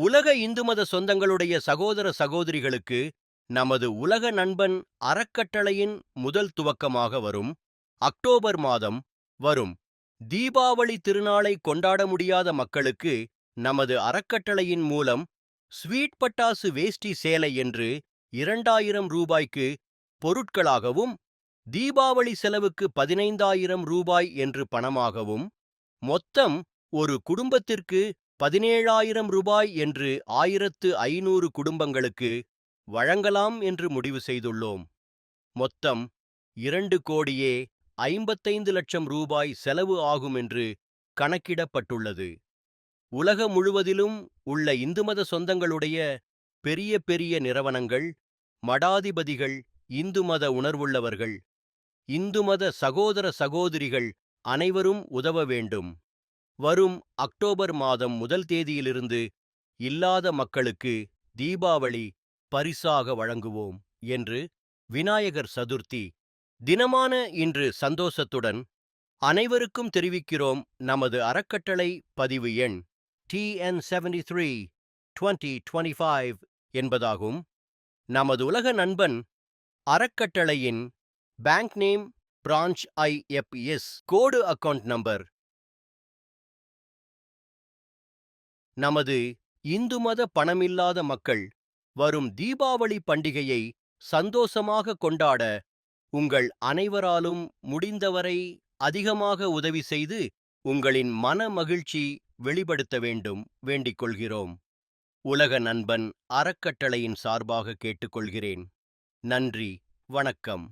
உலக இந்து மத சொந்தங்களுடைய சகோதர சகோதரிகளுக்கு நமது உலக நண்பன் அறக்கட்டளையின் முதல் துவக்கமாக வரும். அக்டோபர் மாதம் வரும். தீபாவளி திருநாளை கொண்டாட முடியாத மக்களுக்கு நமது அறக்கட்டளையின் மூலம் ஸ்வீட் பட்டாசு வேஷ்டி சேலை என்று இரண்டாயிரம் ரூபாய்க்கு பொருட்களாகவும் தீபாவளி செலவுக்கு பதினைந்தாயிரம் ரூபாய் என்று பணமாகவும் மொத்தம் ஒரு குடும்பத்திற்கு பதினேழாயிரம் ரூபாய் என்று ஆயிரத்து ஐநூறு குடும்பங்களுக்கு வழங்கலாம் என்று முடிவு செய்துள்ளோம். மொத்தம் இரண்டு கோடியே ஐம்பத்தைந்து லட்சம் ரூபாய் செலவு ஆகும் என்று கணக்கிடப்பட்டுள்ளது. உலக முழுவதிலும் உள்ள இந்து மத சொந்தங்களுடைய பெரிய பெரிய நிறுவனங்கள் மடாதிபதிகள் இந்து மத உணர்வுள்ளவர்கள் இந்து மத சகோதர சகோதரிகள் அனைவரும் உதவ வேண்டும். வரும் அக்டோபர் மாதம் முதல் தேதியிலிருந்து இல்லாத மக்களுக்கு தீபாவளி பரிசாக வழங்குவோம் என்று விநாயகர் சதுர்த்தி தினமான இன்று சந்தோஷத்துடன் அனைவருக்கும் தெரிவிக்கிறோம் நமது அறக்கட்டளை பதிவு எண் TN seventy three twenty twenty five என்பதாகும். நமது உலக நண்பன் அறக்கட்டளையின் bank name branch IFS code account number நமது இந்து மத பணமில்லாத மக்கள் வரும் தீபாவளி பண்டிகையை சந்தோஷமாக கொண்டாட உங்கள் அனைவராலும் முடிந்தவரை அதிகமாக உதவி செய்து உங்களின் மன மகிழ்ச்சி வெளிப்படுத்த வேண்டும் வேண்டிக் கொள்கிறோம். உலக நண்பன் அறக்கட்டளையின் சார்பாக கேட்டுக்கொள்கிறேன் நன்றி. வணக்கம்.